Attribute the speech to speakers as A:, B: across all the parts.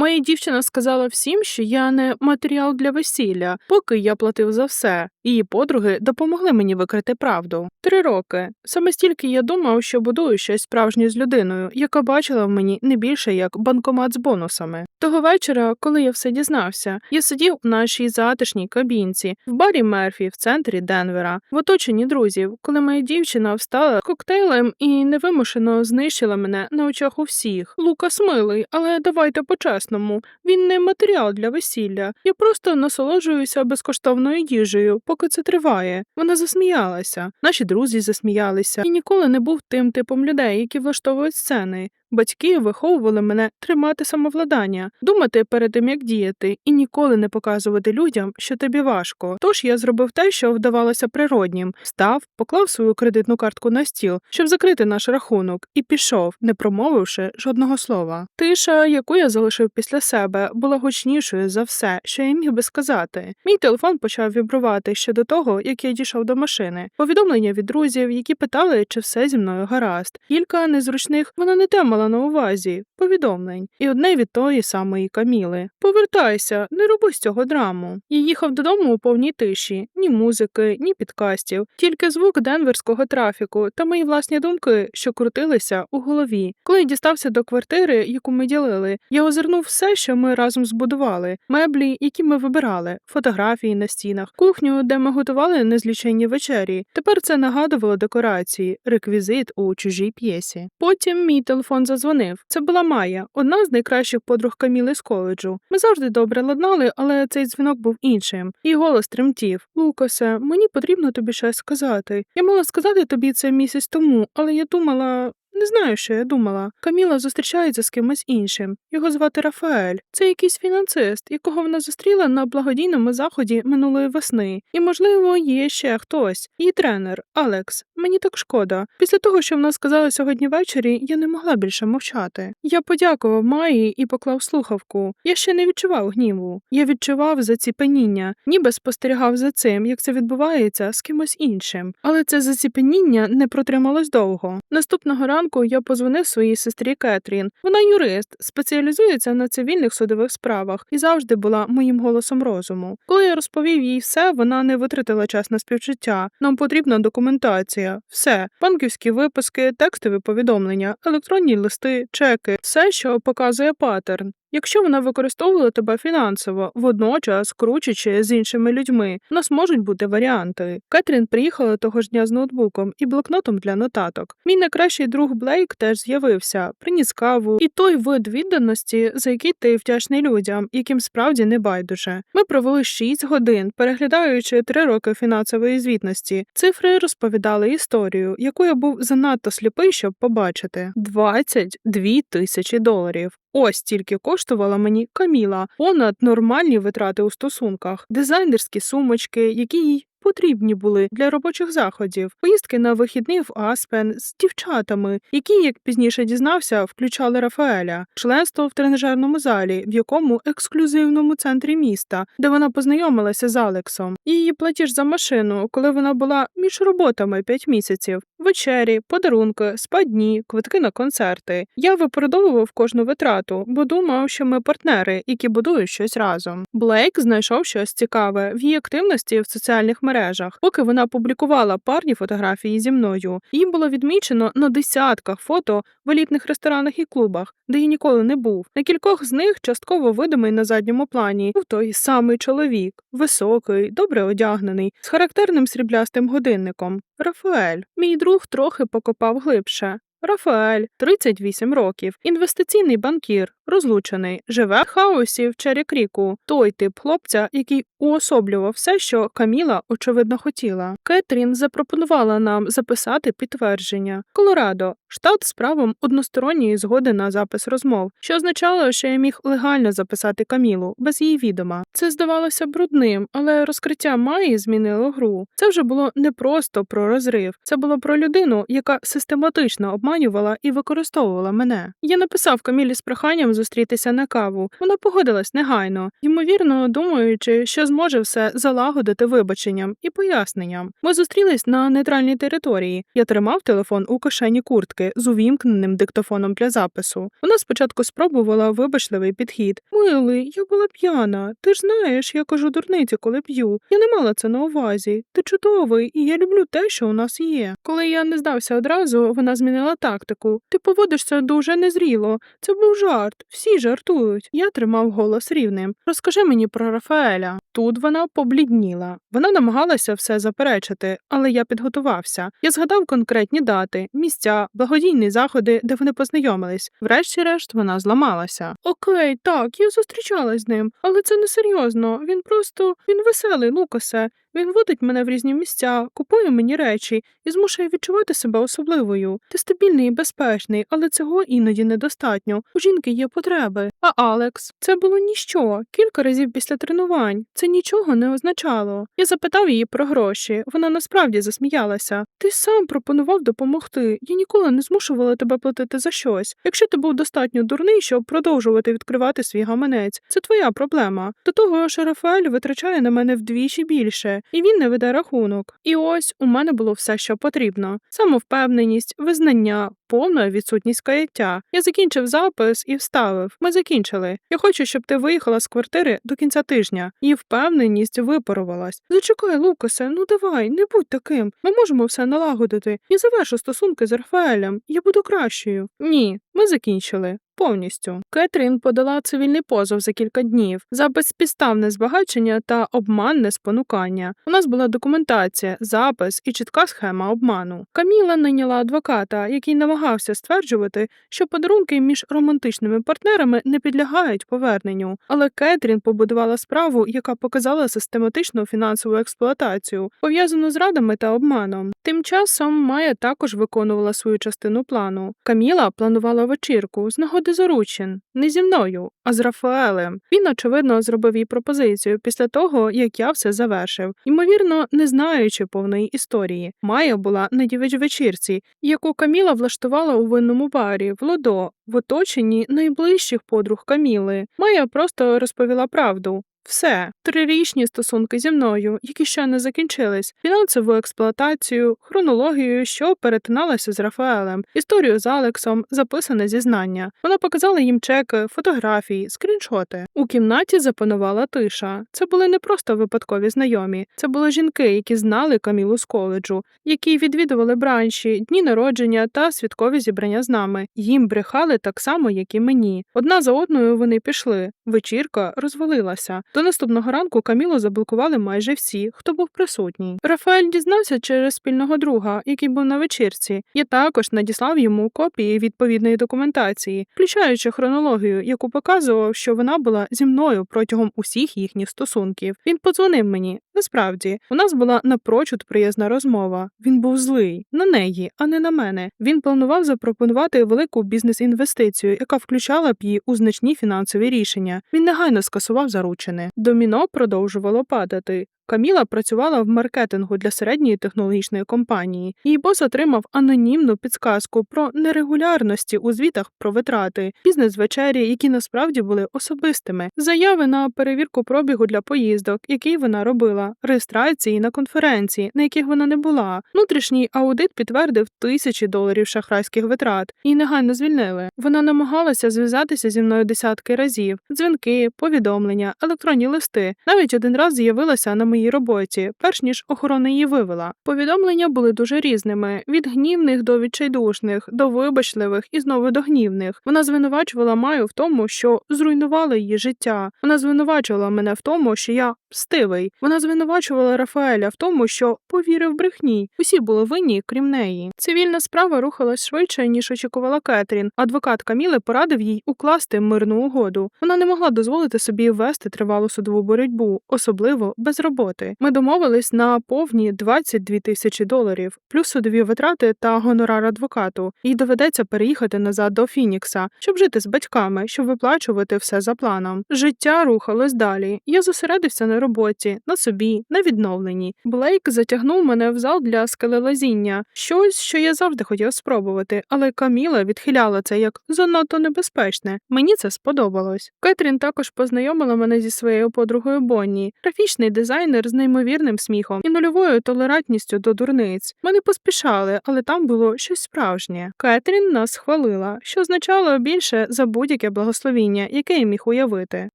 A: Моя дівчина сказала всім, що я не матеріал для весілля, поки я платив за все. Її подруги допомогли мені викрити правду. Три роки. Саме стільки я думав, що будую щось справжнє з людиною, яка бачила в мені не більше як банкомат з бонусами. Того вечора, коли я все дізнався, я сидів у нашій затишній кабінці в барі Мерфі в центрі Денвера, в оточенні друзів, коли моя дівчина встала коктейлем і невимушено знищила мене на очах у всіх. Лукас милий, але давайте по-чесному. Він не матеріал для весілля. Я просто насолоджуюся безкоштовною їжею, поки це триває. Вона засміялася. Наші друзі засміялися. І ніколи не був тим типом людей, які влаштовують сцени. Батьки виховували мене тримати самовладання, думати перед тим, як діяти, і ніколи не показувати людям, що тобі важко. Тож я зробив те, що вдавалося природнім, став, поклав свою кредитну картку на стіл, щоб закрити наш рахунок, і пішов, не промовивши жодного слова. Тиша, яку я залишив після себе, була гучнішою за все, що я міг би сказати. Мій телефон почав вібрувати ще до того, як я дійшов до машини. Повідомлення від друзів, які питали, чи все зі мною гаразд. Кілька незручних вона не те мала на увазі повідомлень, і одне від тої самої Каміли. Повертайся, не роби з цього драму. Я їхав додому у повній тиші, ні музики, ні підкастів, тільки звук денверського трафіку та мої власні думки, що крутилися у голові. Коли дістався до квартири, яку ми ділили, я озирнув все, що ми разом збудували: меблі, які ми вибирали, фотографії на стінах, кухню, де ми готували незліченні вечері. Тепер це нагадувало декорації, реквізит у чужій п'єсі. Потім мій телефон зазвонив. Це була Майя, одна з найкращих подруг Каміли з коледжу. Ми завжди добре ладнали, але цей дзвінок був іншим. Її голос тремтів. Лукасе, мені потрібно тобі щось сказати. Я мала сказати тобі це місяць тому, але я думала. Не знаю, що я думала. Каміла зустрічається з кимось іншим. Його звати Рафаель. Це якийсь фінансист, якого вона зустріла на благодійному заході минулої весни. І, можливо, є ще хтось. Її тренер Алекс. Мені так шкода. Після того, що вона сказала сьогодні ввечері, я не могла більше мовчати. Я подякував Майї і поклав слухавку. Я ще не відчував гніву. Я відчував заціпеніння, ніби спостерігав за цим, як це відбувається з кимось іншим. Але це заціпеніння не протрималось довго. Наступного ранку я позвонив своїй сестрі Кетрін. Вона юрист, спеціалізується на цивільних судових справах і завжди була моїм голосом розуму. Коли я розповів їй все, вона не витратила час на співчуття. Нам потрібна документація, все, банківські виписки, текстові повідомлення, електронні листи, чеки, все, що показує паттерн. Якщо вона використовувала тебе фінансово, водночас кручучи з іншими людьми, у нас можуть бути варіанти. Кетрін приїхала того ж дня з ноутбуком і блокнотом для нотаток. Мій найкращий друг Блейк теж з'явився, приніс каву і той вид відданості, за який ти вдячний людям, яким справді не байдуже. Ми провели 6 годин, переглядаючи три роки фінансової звітності. Цифри розповідали історію, яку я був занадто сліпий, щоб побачити: 22 тисячі доларів. Ось тільки коштувала мені Каміла, понад нормальні витрати у стосунках, дизайнерські сумочки, які їй потрібні були для робочих заходів, поїздки на вихідний в Аспен з дівчатами, які, як пізніше дізнався, включали Рафаеля, членство в тренажерному залі, в якому ексклюзивному центрі міста, де вона познайомилася з Алексом, її платіж за машину, коли вона була між роботами 5 місяців, вечері, подарунки, спадні, квитки на концерти. Я виправдовував кожну витрату, бо думав, що ми партнери, які будують щось разом. Блейк знайшов щось цікаве в її активності в соціальних мережах. Поки вона публікувала парні фотографії зі мною, її було відмічено на десятках фото в елітних ресторанах і клубах, де я ніколи не був. На кількох з них частково видимий на задньому плані був той самий чоловік, високий, добре одягнений, з характерним сріблястим годинником. Рафаель, мій друг трохи покопав глибше. Рафаель, 38 років, інвестиційний банкір, розлучений, живе в хаосі в Чері Кріку, той тип хлопця, який уособлював все, що Каміла очевидно хотіла. Кетрін запропонувала нам записати підтвердження. Колорадо, штат з правом односторонньої згоди на запис розмов, що означало, що я міг легально записати Камілу без її відома. Це здавалося брудним, але розкриття Майї змінило гру. Це вже було не просто про розрив, це було про людину, яка систематично обманювала і використовувала мене. Я написав Камілі з проханням зустрітися на каву. Вона погодилась негайно, ймовірно, думаючи, що зможе все залагодити вибаченням і поясненням. Ми зустрілись на нейтральній території. Я тримав телефон у кишені куртки з увімкненим диктофоном для запису. Вона спочатку спробувала вибачливий підхід. Милий, я була п'яна. Ти ж знаєш, я кажу дурниці, коли п'ю. Я не мала це на увазі. Ти чудовий, і я люблю те, що у нас є. Коли я не здався одразу, вона змінила тактику. Ти поводишся дуже незріло. Це був жарт. Всі жартують. Я тримав голос рівним. Розкажи мені про Рафаеля. Тут вона поблідніла. Вона намагалася все заперечити, але я підготувався. Я згадав конкретні дати, місця, благодійні заходи, де вони познайомились. Врешті-решт вона зламалася. Окей, так, я зустрічалась з ним, але це не серйозно. Він просто він веселий, Лукасе. Він водить мене в різні місця, купує мені речі і змушує відчувати себе особливою. Ти стабільний і безпечний, але цього іноді недостатньо. У жінки є потреби. А Алекс, це було ніщо. Кілька разів після тренувань. Це нічого не означало. Я запитав її про гроші. Вона насправді засміялася. Ти сам пропонував допомогти. Я ніколи не змушувала тебе платити за щось. Якщо ти був достатньо дурний, щоб продовжувати відкривати свій гаманець, це твоя проблема. До того ж, Рафаель витрачає на мене вдвічі більше і він не веде рахунок. І ось у мене було все, що потрібно: самовпевненість, визнання, повна відсутність каяття. Я закінчив запис і вставив. Ми закінчили. Я хочу, щоб ти виїхала з квартири до кінця тижня. Її впевненість випарувалась. Зачекай, Лукасе, ну давай, не будь таким. Ми можемо все налагодити. Я завершу стосунки з Рафаелем. Я буду кращою. Ні, ми закінчили. Повністю Кетрін подала цивільний позов за кілька днів за безпідставне збагачення та обманне спонукання. У нас була документація, запис і чітка схема обману. Каміла найняла адвоката, який намагався стверджувати, що подарунки між романтичними партнерами не підлягають поверненню. Але Кетрін побудувала справу, яка показала систематичну фінансову експлуатацію, пов'язану з радами та обманом. Тим часом Майя також виконувала свою частину плану. Каміла планувала вечірку з нагоди заручин не зі мною, а з Рафаелем. Він, очевидно, зробив їй пропозицію після того, як я все завершив, ймовірно, не знаючи повної історії. Майя була на дівич вечірці, яку Каміла влаштувала у винному барі в Лодо в оточенні найближчих подруг Каміли. Майя просто розповіла правду. Все, трирічні стосунки зі мною, які ще не закінчились, фінансову експлуатацію, хронологію, що перетиналася з Рафаелем, історію з Алексом, записане зізнання. Вона показала їм чеки, фотографії, скріншоти. У кімнаті запанувала тиша. Це були не просто випадкові знайомі, це були жінки, які знали Камілу з коледжу, які відвідували бранші, дні народження та святкові зібрання з нами. Їм брехали так само, як і мені. Одна за одною вони пішли. Вечірка розвалилася. До наступного ранку Камілу заблокували майже всі, хто був присутній. Рафаель дізнався через спільного друга, який був на вечірці. Я також надіслав йому копії відповідної документації, включаючи хронологію, яку показував, що вона була зі мною протягом усіх їхніх стосунків. Він подзвонив мені. Насправді, у нас була напрочуд приязна розмова. Він був злий на неї, а не на мене. Він планував запропонувати велику бізнес-інвестицію, яка включала б її у значні фінансові рішення. Він негайно скасував заручини. Доміно продовжувало падати. Каміла працювала в маркетингу для середньої технологічної компанії. Її бос отримав анонімну підсказку про нерегулярності у звітах про витрати, бізнес-вечері, які насправді були особистими, заяви на перевірку пробігу для поїздок, які вона робила, реєстрації на конференції, на яких вона не була. Внутрішній аудит підтвердив тисячі доларів шахрайських витрат і негайно звільнили. Вона намагалася зв'язатися зі мною десятки разів: дзвінки, повідомлення, електронні листи. Навіть один раз з'явилася на моїй роботі, перш ніж охорона її вивела. Повідомлення були дуже різними: від гнівних до відчайдушних, до вибачливих і знову до гнівних. Вона звинувачувала Маю в тому, що зруйнувала її життя. Вона звинувачувала мене в тому, що я пстивий. Вона звинувачувала Рафаеля в тому, що повірив брехні. Усі були винні, крім неї. Цивільна справа рухалась швидше ніж очікувала Кетрін. Адвокат Каміли порадив їй укласти мирну угоду. Вона не могла дозволити собі вести тривалу судову боротьбу, особливо без роботи. Роботи. Ми домовились на повні 22 тисячі доларів, плюс судові витрати та гонорар адвокату. Їй доведеться переїхати назад до Фінікса, щоб жити з батьками, щоб виплачувати все за планом. Життя рухалось далі. Я зосередився на роботі, на собі, на відновленні. Блейк затягнув мене в зал для скелелазіння, щось, що я завжди хотів спробувати, але Каміла відхиляла це як занадто небезпечне. Мені це сподобалось. Кетрін також познайомила мене зі своєю подругою Бонні, графічний дизайнер з неймовірним сміхом і нульовою толерантністю до дурниць. Ми не поспішали, але там було щось справжнє. Кетрін нас хвалила, що означало більше за будь-яке благословіння, яке я міг уявити.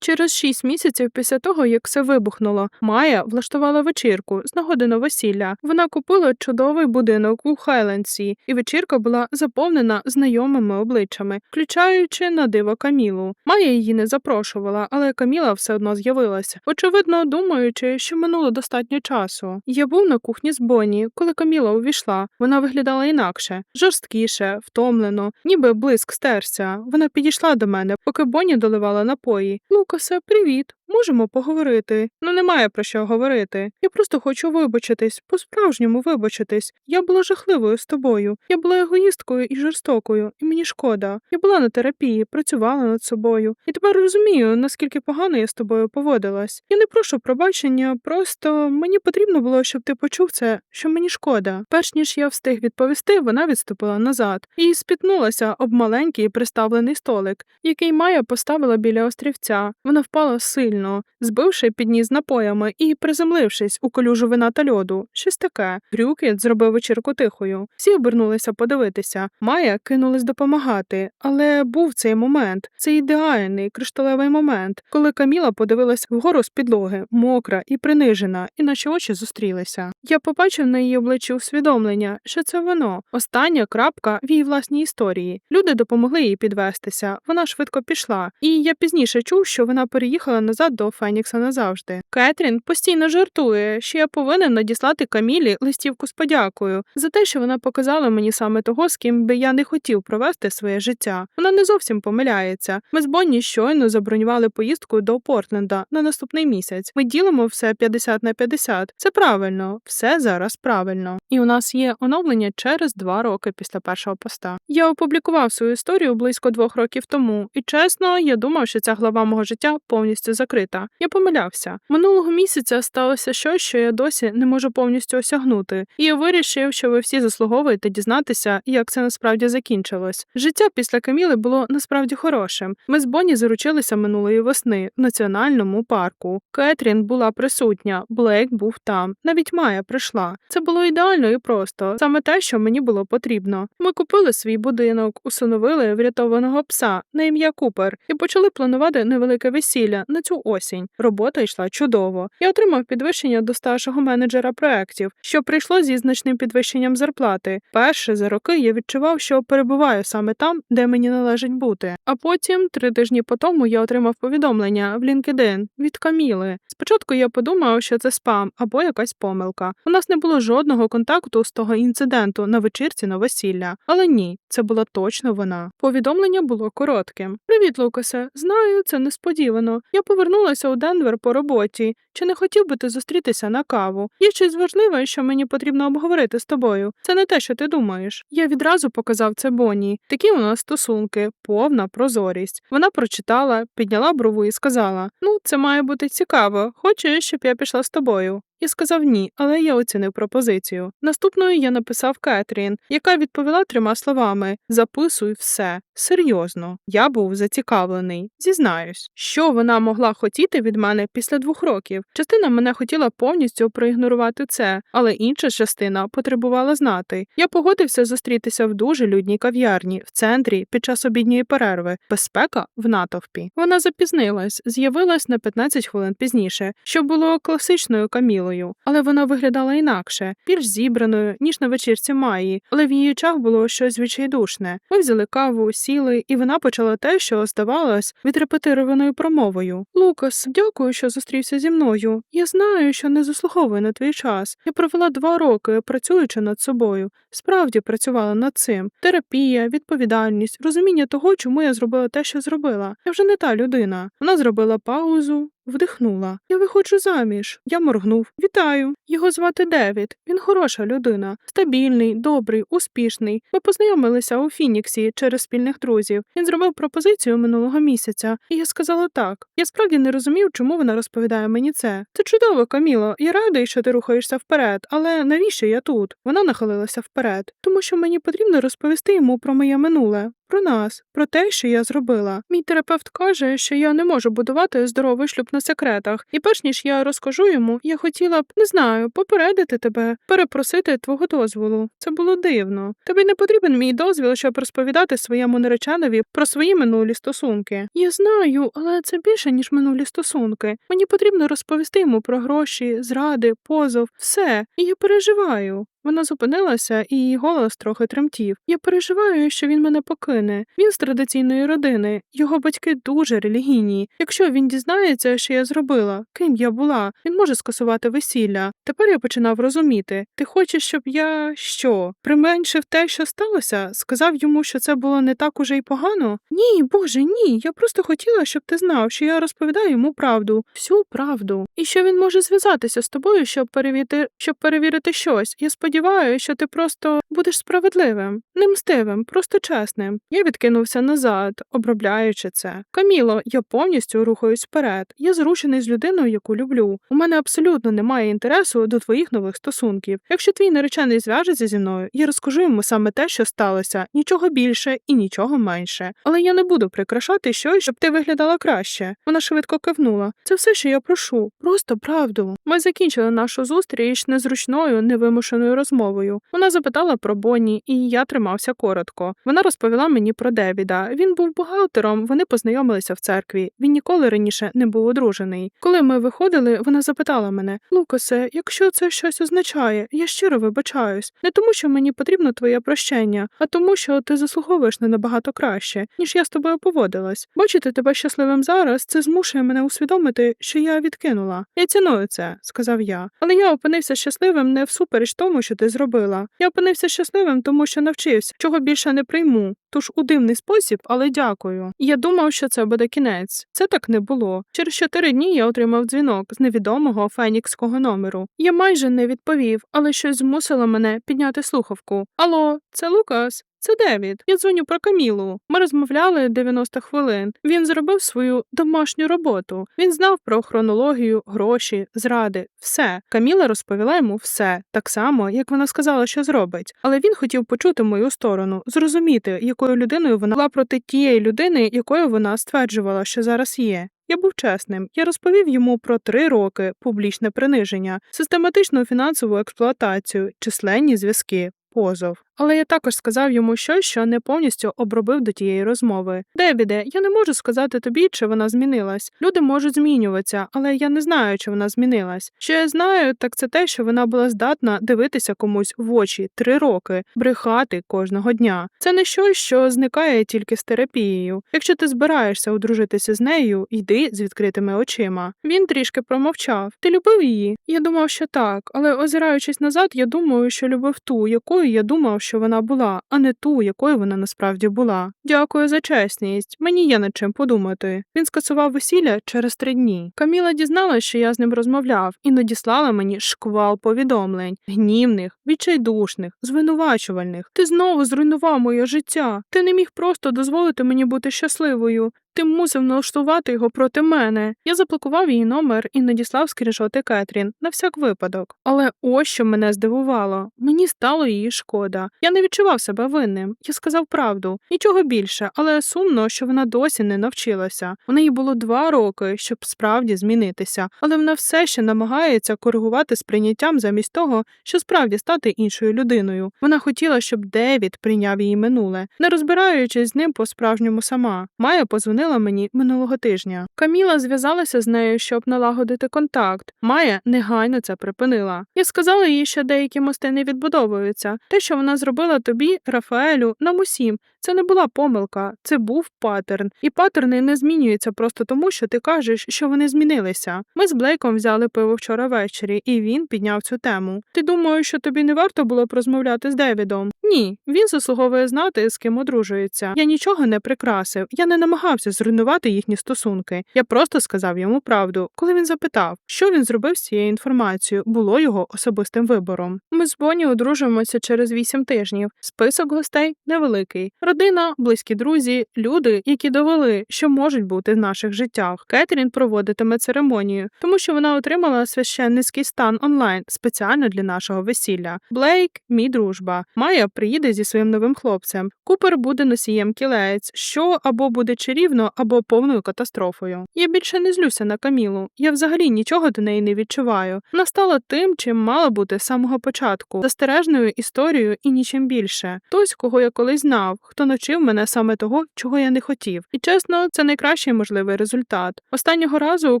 A: Через шість місяців після того, як все вибухнуло, Майя влаштувала вечірку з нагоди новосілля. Вона купила чудовий будинок у Хайлендсі, і вечірка була заповнена знайомими обличчями, включаючи на диво Камілу. Майя її не запрошувала, але Каміла все одно з'явилася, очевидно, думаючи, що минуло достатньо часу. Я був на кухні з Бонні, коли Каміла увійшла. Вона виглядала інакше, жорсткіше, втомлено, ніби блиск стерся. Вона підійшла до мене, поки Бонні доливала напої. Лукасе, привіт. Можемо поговорити. Ну немає про що говорити. Я просто хочу вибачитись, по-справжньому вибачитись. Я була жахливою з тобою. Я була егоїсткою і жорстокою, і мені шкода. Я була на терапії, працювала над собою. І тепер розумію, наскільки погано я з тобою поводилась. Я не прошу пробачення, просто мені потрібно було, щоб ти почув це, що мені шкода. Перш ніж я встиг відповісти, вона відступила назад і спітнулася об маленький приставлений столик, який Майя поставила біля острівця. Вона впала сильно, збивши підніс напоями і приземлившись у колюжу вина та льоду. Щось таке. Грюкіт зробив вечірку тихою. Всі обернулися подивитися. Майя кинулась допомагати, але був цей момент, цей ідеальний кришталевий момент, коли Каміла подивилась вгору з підлоги, мокра і принижена, і наші очі зустрілися. Я побачив на її обличчі усвідомлення, що це воно, остання крапка в її власній історії. Люди допомогли їй підвестися. Вона швидко пішла, і я пізніше чув, що вона переїхала назад до Фенікса назавжди. Кетрін постійно жартує, що я повинен надіслати Камілі листівку з подякою за те, що вона показала мені саме того, з ким би я не хотів провести своє життя. Вона не зовсім помиляється. Ми з Бонні щойно забронювали поїздку до Портленда на наступний місяць. Ми ділимо все 50 на 50. Це правильно, все зараз правильно. І у нас є оновлення через два роки після першого поста. Я опублікував свою історію близько двох років тому, і чесно, я думав, що ця глава мого життя повністю закрита. Я помилявся. Минулого місяця сталося щось, що я досі не можу повністю осягнути. І я вирішив, що ви всі заслуговуєте дізнатися, як це насправді закінчилось. Життя після Каміли було насправді хорошим. Ми з Бонні заручилися минулої весни в національному парку. Кетрін була присутня, Блейк був там. Навіть Майя прийшла. Це було ідеально і просто, саме те, що мені було потрібно. Ми купили свій будинок, усиновили врятованого пса на ім'я Купер і почали планувати невелике весілля на цю осінь. Робота йшла чудово. Я отримав підвищення до старшого менеджера проєктів, що прийшло зі значним підвищенням зарплати. Перше за роки я відчував, що перебуваю саме там, де мені належить бути. А потім, три тижні по тому, я отримав повідомлення в LinkedIn від Каміли. Спочатку я подумав, що це спам або якась помилка. У нас не було жодного контакту з того інциденту на вечірці на весілля. Але ні, це була точно вона. Повідомлення було коротким. Привіт, Лукасе. Знаю, це несподівано. Я повернулася у Денвер по роботі. Чи не хотів би ти зустрітися на каву? Є щось важливе, що мені потрібно обговорити з тобою. Це не те, що ти думаєш. Я відразу показав це Бонні. Такі у нас стосунки, повна прозорість. Вона прочитала, підняла брову і сказала: Ну, це має бути цікаво. Хочеш, щоб я пішла з тобою? Я сказав ні, але я оцінив пропозицію. Наступною я написав Кетрін, яка відповіла трьома словами: Записуй все. Серйозно, я був зацікавлений. Зізнаюсь, що вона могла хотіти від мене після двох років. Частина мене хотіла повністю проігнорувати це, але інша частина потребувала знати. Я погодився зустрітися в дуже людній кав'ярні в центрі під час обідньої перерви. Безпека в натовпі. Вона запізнилась, з'явилась на 15 хвилин пізніше, що було класичною камілою, але вона виглядала інакше, більш зібраною ніж на вечірці Маї, але в її очах було щось відчайдушне. Ми взяли каву, сіли, і вона почала те, що здавалось, відрепетированою промовою. Лукас, дякую, що зустрівся зі мною. Я знаю, що не заслуговую на твій час. Я провела два роки, працюючи над собою. Справді працювала над цим. Терапія, відповідальність, розуміння того, чому я зробила те, що зробила. Я вже не та людина. Вона зробила паузу, Вдихнула. Я виходжу заміж. Я моргнув. Вітаю. Його звати Девід. Він хороша людина, стабільний, добрий, успішний. Ми познайомилися у Фініксі через спільних друзів. Він зробив пропозицію минулого місяця, і я сказала так. Я справді не розумів, чому вона розповідає мені це. Це чудово, Каміло. Я радий, що ти рухаєшся вперед, але навіщо я тут? Вона нахилилася вперед, тому що мені потрібно розповісти йому про моє минуле. Про нас, про те, що я зробила. Мій терапевт каже, що я не можу будувати здоровий шлюб на секретах, і перш ніж я розкажу йому, я хотіла б не знаю, попередити тебе, перепросити твого дозволу. Це було дивно. Тобі не потрібен мій дозвіл, щоб розповідати своєму нареченові про свої минулі стосунки. Я знаю, але це більше ніж минулі стосунки. Мені потрібно розповісти йому про гроші, зради, позов, все. І я переживаю. Вона зупинилася, і її голос трохи тремтів. Я переживаю, що він мене покине. Він з традиційної родини, його батьки дуже релігійні. Якщо він дізнається, що я зробила, ким я була, він може скасувати весілля. Тепер я починав розуміти. Ти хочеш, щоб я що? Применшив те, що сталося? Сказав йому, що це було не так уже й погано? Ні, боже, ні. Я просто хотіла, щоб ти знав, що я розповідаю йому правду, всю правду, і що він може зв'язатися з тобою, щоб перевірити, щоб перевірити щось. Я сподіваюся, що ти просто будеш справедливим, не мстивим, просто чесним. Я відкинувся назад, обробляючи це. Каміло, я повністю рухаюсь вперед. Я зручений з людиною, яку люблю. У мене абсолютно немає інтересу до твоїх нових стосунків. Якщо твій наречений зв'яжеться зі мною, я розкажу йому саме те, що сталося, нічого більше і нічого менше. Але я не буду прикрашати щось, щоб ти виглядала краще. Вона швидко кивнула. Це все, що я прошу, просто правду. Ми закінчили нашу зустріч незручною, невимушеною розмовою. Вона запитала про Бонні, і я тримався коротко. Вона розповіла мені про Девіда. Він був бухгалтером, вони познайомилися в церкві. Він ніколи раніше не був одружений. Коли ми виходили, вона запитала мене: Лукасе, якщо це щось означає, я щиро вибачаюсь. Не тому, що мені потрібно твоє прощення, а тому, що ти заслуговуєш не набагато краще, ніж я з тобою поводилась. Бачити тебе щасливим зараз, це змушує мене усвідомити, що я відкинула. Я ціную це, сказав я. Але я опинився щасливим не всупереч тому, що ти зробила. Я опинився щасливим, тому що навчився, чого більше не прийму. Тож у дивний спосіб, але дякую. Я думав, що це буде кінець. Це так не було. Через чотири дні я отримав дзвінок з невідомого фенікського номеру. Я майже не відповів, але щось змусило мене підняти слухавку. Алло, це Лукас? Це Девід. Я дзвоню про Камілу. Ми розмовляли 90 хвилин. Він зробив свою домашню роботу. Він знав про хронологію, гроші, зради, все. Каміла розповіла йому все, так само, як вона сказала, що зробить. Але він хотів почути мою сторону, зрозуміти, якою людиною вона була проти тієї людини, якою вона стверджувала, що зараз є. Я був чесним. Я розповів йому про три роки публічне приниження, систематичну фінансову експлуатацію, численні зв'язки. Позов, але я також сказав йому щось, що не повністю обробив до тієї розмови. Девіде, я не можу сказати тобі, чи вона змінилась. Люди можуть змінюватися, але я не знаю, чи вона змінилась. Що я знаю, так це те, що вона була здатна дивитися комусь в очі три роки, брехати кожного дня. Це не щось, що зникає тільки з терапією. Якщо ти збираєшся одружитися з нею, йди з відкритими очима. Він трішки промовчав. Ти любив її? Я думав, що так, але озираючись назад, я думаю, що любив ту, якою я думав, що вона була, а не ту, якою вона насправді була. Дякую за чесність. Мені є над чим подумати. Він скасував весілля через три дні. Каміла дізналася, що я з ним розмовляв, і надіслала мені шквал повідомлень, гнівних, відчайдушних, звинувачувальних. Ти знову зруйнував моє життя. Ти не міг просто дозволити мені бути щасливою. Ти мусив налаштувати його проти мене. Я заблокував її номер і надіслав скріншоти Кетрін на всяк випадок. Але ось що мене здивувало. Мені стало її шкода. Я не відчував себе винним. Я сказав правду. Нічого більше, але сумно, що вона досі не навчилася. У неї було два роки, щоб справді змінитися, але вона все ще намагається коригувати сприйняттям замість того, що справді стати іншою людиною. Вона хотіла, щоб Девід прийняв її минуле, не розбираючись з ним по-справжньому сама. Має позвонила мені минулого тижня. Каміла зв'язалася з нею, щоб налагодити контакт. Майя негайно це припинила. Я сказала їй, що деякі мости не відбудовуються. Те, що вона зробила тобі, Рафаелю, нам усім. Це не була помилка, це був паттерн. І паттерни не змінюються просто тому, що ти кажеш, що вони змінилися. Ми з Блейком взяли пиво вчора ввечері, і він підняв цю тему. Ти думаєш, що тобі не варто було б розмовляти з Девідом? Ні, він заслуговує знати, з ким одружується. Я нічого не прикрасив, я не намагався зруйнувати їхні стосунки. Я просто сказав йому правду, коли він запитав, що він зробив з цією інформацією, було його особистим вибором. Ми з Бонні одружуємося через вісім тижнів. Список гостей невеликий. Родина, близькі друзі, люди, які довели, що можуть бути в наших життях. Кетрін проводитиме церемонію, тому що вона отримала священницький стан онлайн спеціально для нашого весілля. Блейк, мій дружба. Майя приїде зі своїм новим хлопцем. Купер буде носієм кілець, що або буде чарівно, або повною катастрофою. Я більше не злюся на Камілу. Я взагалі нічого до неї не відчуваю. Вона стала тим, чим мала бути з самого початку, застережною історією і нічим більше. Хтось, кого я колись знав, хто навчив мене саме того, чого я не хотів. І чесно, це найкращий можливий результат. Останнього разу,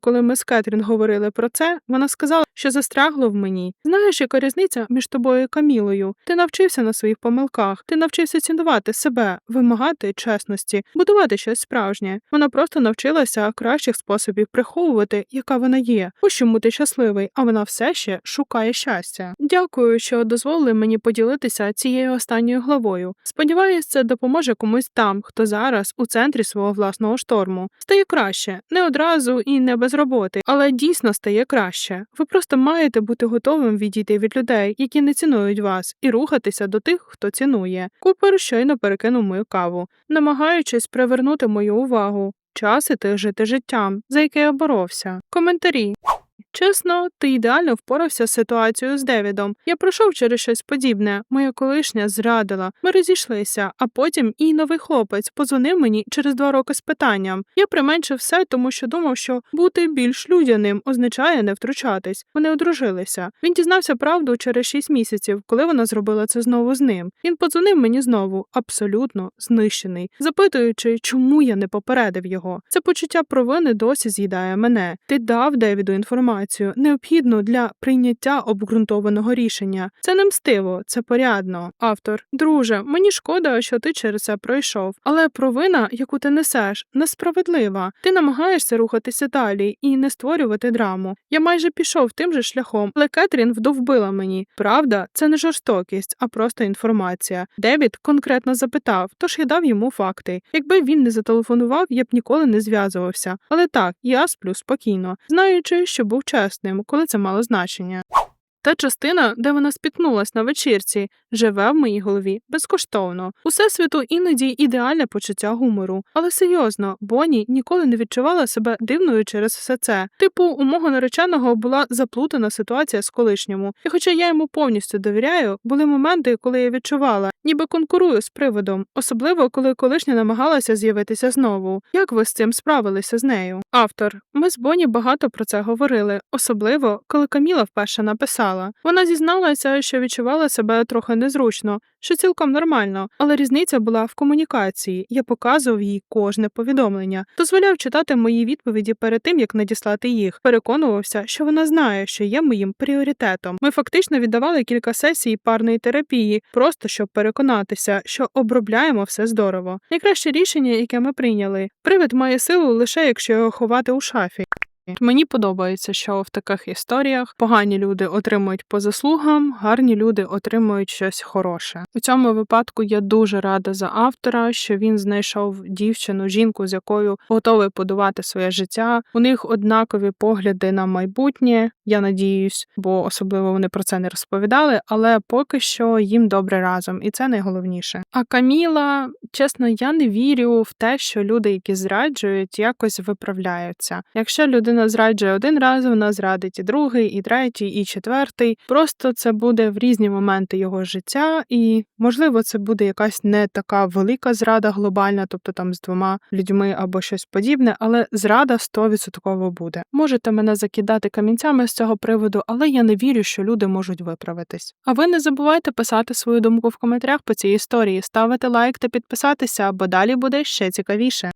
A: коли ми з Кетрін говорили про це, вона сказала, що застрягло в мені. Знаєш, яка різниця між тобою і Камілою? Ти навчився на своїх помилках, ти навчився цінувати себе, вимагати чесності, будувати щось справжнє. Вона просто навчилася кращих способів приховувати, яка вона є. Ось чому ти щасливий, а вона все ще шукає щастя. Дякую, що дозволили мені поділитися цією останньою главою. Сподіваюсь, це допоможе комусь там, хто зараз у центрі свого власного шторму. Стає краще, не одразу і не без роботи, але дійсно стає краще. Ви просто маєте бути готовим відійти від людей, які не цінують вас, і рухатися до тих, хто цінує. Купер щойно перекинув мою каву, намагаючись привернути мою увагу. Час і іти жити життям, за яке я боровся. Коментарі. Чесно, ти ідеально впорався з ситуацією з Девідом. Я пройшов через щось подібне. Моя колишня зрадила. Ми розійшлися, а потім і новий хлопець позвонив мені через два роки з питанням. Я применшив все, тому що думав, що бути більш людяним означає не втручатись. Вони одружилися. Він дізнався правду через шість місяців, коли вона зробила це знову з ним. Він подзвонив мені знову, абсолютно знищений, запитуючи, чому я не попередив його. Це почуття провини досі з'їдає мене. Ти дав Девіду інформацію, необхідну для прийняття обґрунтованого рішення. Це не мстиво, це порядно. Автор, друже, мені шкода, що ти через це пройшов, але провина, яку ти несеш, несправедлива. Ти намагаєшся рухатися далі і не створювати драму. Я майже пішов тим же шляхом, але Кетрін вдовбила мені. Правда, це не жорстокість, а просто інформація. Девід конкретно запитав, тож я дав йому факти. Якби він не зателефонував, я б ніколи не зв'язувався. Але так, я сплю спокійно, знаючи, що був чесним, коли це мало значення. Та частина, де вона спіткнулась на вечірці, живе в моїй голові безкоштовно. У всесвіту іноді ідеальне почуття гумору. Але серйозно, Бонні ніколи не відчувала себе дивною через все це. Типу, у мого нареченого була заплутана ситуація з колишньому. І хоча я йому повністю довіряю, були моменти, коли я відчувала, ніби конкурую з приводом, особливо коли колишня намагалася з'явитися знову. Як ви з цим справилися з нею? Автор, ми з Боні багато про це говорили, особливо коли Каміла вперше написала. Вона зізналася, що відчувала себе трохи незручно, що цілком нормально, але різниця була в комунікації. Я показував їй кожне повідомлення, дозволяв читати мої відповіді перед тим, як надіслати їх. Переконувався, що вона знає, що є моїм пріоритетом. Ми фактично віддавали кілька сесій парної терапії, просто щоб переконатися, що обробляємо все здорово. Найкраще рішення, яке ми прийняли. Привид має силу лише якщо його ховати у шафі. Мені подобається, що в таких історіях погані люди отримують по заслугам, гарні люди отримують щось хороше. У цьому випадку я дуже рада за автора, що він знайшов дівчину, жінку, з якою готовий будувати своє життя. У них однакові погляди на майбутнє. Я надіюсь, бо особливо вони про це не розповідали, але поки що їм добре разом, і це найголовніше. А Каміла, чесно, я не вірю в те, що люди, які зраджують, якось виправляються. Якщо людина зраджує один раз, вона зрадить і другий, і третій, і четвертий. Просто це буде в різні моменти його життя, і можливо, це буде якась не така велика зрада глобальна, тобто там з двома людьми або щось подібне, але зрада 100% буде. Можете мене закидати камінцями з цього приводу, але я не вірю, що люди можуть виправитись. А ви не забувайте писати свою думку в коментарях по цій історії, ставити лайк та підписатися, бо далі буде ще цікавіше.